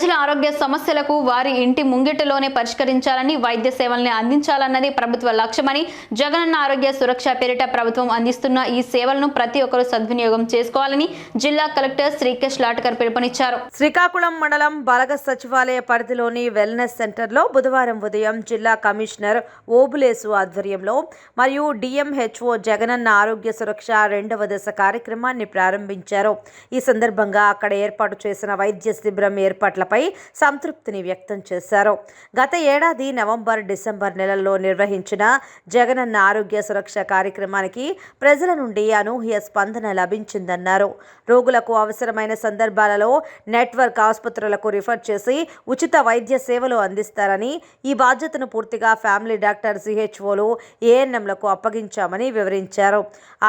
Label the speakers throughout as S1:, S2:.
S1: ప్రజల ఆరోగ్య సమస్యలకు వారి ఇంటి ముంగిటలోనే పరిష్కరించాలని వైద్య సేవల్ని అందించాలన్నది ప్రభుత్వ లక్ష్యమని జగనన్న ఆరోగ్య సురక్ష పేరిట ప్రభుత్వం అందిస్తున్న ఈ సేవలను ప్రతి ఒక్కరూ సద్వినియోగం చేసుకోవాలని జిల్లా కలెక్టర్ శ్రీకేష్ లాటకర్ పిలుపునిచ్చారు.
S2: శ్రీకాకుళం మండలం బలగ సచివాలయ పరిధిలోని వెల్నెస్ సెంటర్లో బుధవారం ఉదయం జిల్లా కమిషనర్ ఓబులేసు ఆధ్వర్యంలో మరియు డిఎంహెచ్ఓ జగనన్న ఆరోగ్య సురక్ష రెండవ దశ కార్యక్రమాన్ని ప్రారంభించారు. ఈ సందర్భంగా అక్కడ ఏర్పాటు చేసిన వైద్య శిబిరం ఏర్పాట్ల ఏర్పాట్లపై సంతృప్తిని వ్యక్తం చేశారు. గత ఏడాది నవంబర్ డిసెంబర్ నెలల్లో నిర్వహించిన జగనన్న ఆరోగ్య సురక్ష కార్యక్రమానికి ప్రజల నుండి అనూహ్య స్పందన లభించిందన్నారు. రోగులకు అవసరమైన సందర్భాలలో నెట్వర్క్ ఆసుపత్రులకు రిఫర్ చేసి ఉచిత వైద్య సేవలు అందిస్తారని ఈ బాధ్యతను పూర్తిగా ఫ్యామిలీ డాక్టర్ సిహెచ్ఓలు ఏఎన్ఎంలకు అప్పగించామని వివరించారు.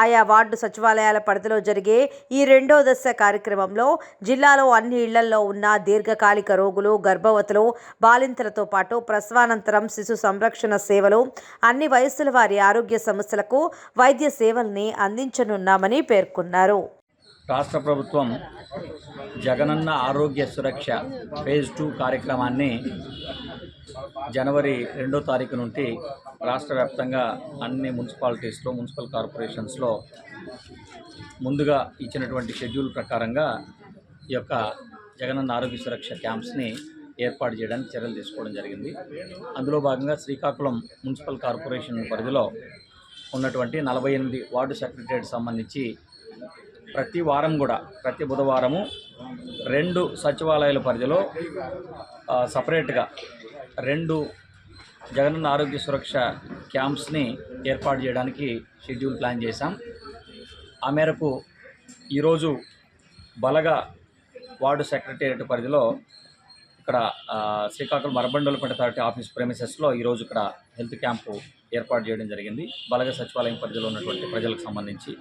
S2: ఆయా వార్డు సచివాలయాల పరిధిలో జరిగే ఈ రెండో దశ కార్యక్రమంలో జిల్లాలో అన్ని ఇళ్ళలో ఉన్న దీర్ఘకాలిక రోగులు గర్భవతులు బాలింతలతో పాటు ప్రసవానంతరం శిశు సంరక్షణ సేవలు అన్ని వయస్సుల వారి ఆరోగ్య సమస్యలకు వైద్య సేవల్ని అందించనున్నామని పేర్కొన్నారు.
S3: రాష్ట్ర ప్రభుత్వం జగనన్న ఆరోగ్య సురక్ష ఫేజ్ టూ కార్యక్రమాన్ని జనవరి రెండో తారీఖు నుండి రాష్ట్ర వ్యాప్తంగా అన్ని మున్సిపాలిటీస్లో మున్సిపల్ కార్పొరేషన్స్లో ముందుగా ఇచ్చినటువంటి షెడ్యూల్ ప్రకారంగా ఈ యొక్క జగనన్న ఆరోగ్య సురక్ష క్యాంప్స్ని ఏర్పాటు చేయడానికి చర్యలు తీసుకోవడం జరిగింది. అందులో భాగంగా శ్రీకాకుళం మున్సిపల్ కార్పొరేషన్ పరిధిలో ఉన్నటువంటి నలభై ఎనిమిది వార్డు సెక్రటరీకి సంబంధించి ప్రతి వారం కూడా ప్రతి బుధవారము రెండు సచివాలయాల పరిధిలో సపరేట్గా రెండు జగనన్న ఆరోగ్య సురక్ష క్యాంప్స్ని ఏర్పాటు చేయడానికి షెడ్యూల్ ప్లాన్ చేశాం. ఆ మేరకు ఈరోజు బలగా వార్డు సెక్రటేరియట్ పరిధిలో ఇక్కడ Srikakulam urban development authority office ప్రెమిసెస్లో ఈరోజు ఇక్కడ హెల్త్ క్యాంపు ఏర్పాటు చేయడం జరిగింది. బలగ సచివాలయం పరిధిలో ఉన్నటువంటి ప్రజలకు సంబంధించి.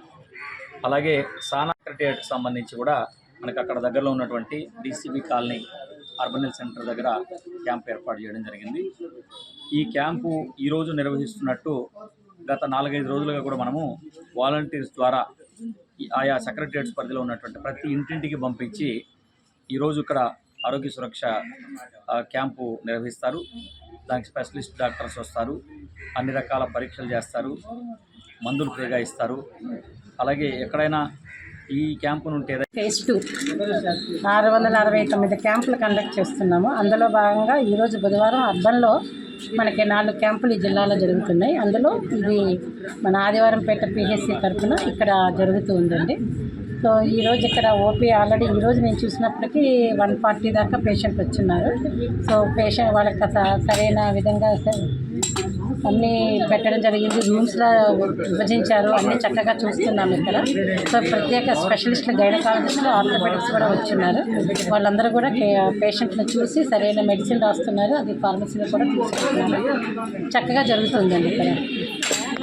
S3: అలాగే సానా సెక్రటేరియట్కి సంబంధించి కూడా మనకు అక్కడ దగ్గరలో ఉన్నటువంటి DCB colony urban health centre దగ్గర క్యాంప్ ఏర్పాటు చేయడం జరిగింది. ఈ క్యాంపు ఈరోజు నిర్వహిస్తున్నట్టు గత నాలుగైదు రోజులుగా కూడా మనము వాలంటీర్స్ ద్వారా ఈ ఆయా సెక్రటరియట్స్ పరిధిలో ఉన్నటువంటి ప్రతి ఇంటింటికి పంపించి ఈరోజు ఇక్కడ ఆరోగ్య సురక్ష క్యాంపు నిర్వహిస్తారు. దానికి స్పెషలిస్ట్ డాక్టర్స్ వస్తారు. అన్ని రకాల పరీక్షలు చేస్తారు. మందులు ఫ్రీగా ఇస్తారు అలాగే ఎక్కడైనా ఈ క్యాంపు నుండి
S4: ఫేజ్ టూ ఆరు వందల అరవై తొమ్మిది క్యాంపులు కండక్ట్ చేస్తున్నాము. అందులో భాగంగా ఈరోజు బుధవారం అర్బన్లో మనకి నాలుగు క్యాంపులు ఈ జిల్లాలో జరుగుతున్నాయి. అందులో ఇది మన ఆదివారంపేట పిహెచ్సి తరఫున ఇక్కడ జరుగుతూ ఉందండి. సో ఈరోజు ఇక్కడ ఓపీ ఆల్రెడీ ఈరోజు నేను చూసినప్పటికీ వన్ ఫార్టీ దాకా పేషెంట్ వచ్చిన్నారు. సో పేషెంట్ వాళ్ళకి సరైన విధంగా అన్నీ పెట్టడం జరిగింది. రూమ్స్లో విభజించారు. అన్నీ చక్కగా చూస్తున్నాము ఇక్కడ. సో ప్రత్యేక స్పెషలిస్టులు గైనకాలజిస్టులు ఆర్థోపెటిక్స్ కూడా వచ్చున్నారు. వాళ్ళందరూ కూడా పేషెంట్ని చూసి సరైన మెడిసిన్ రాస్తున్నారు. అది ఫార్మసీలో కూడా తీసుకుంటున్నారు. చక్కగా జరుగుతుందండి ఇక్కడ.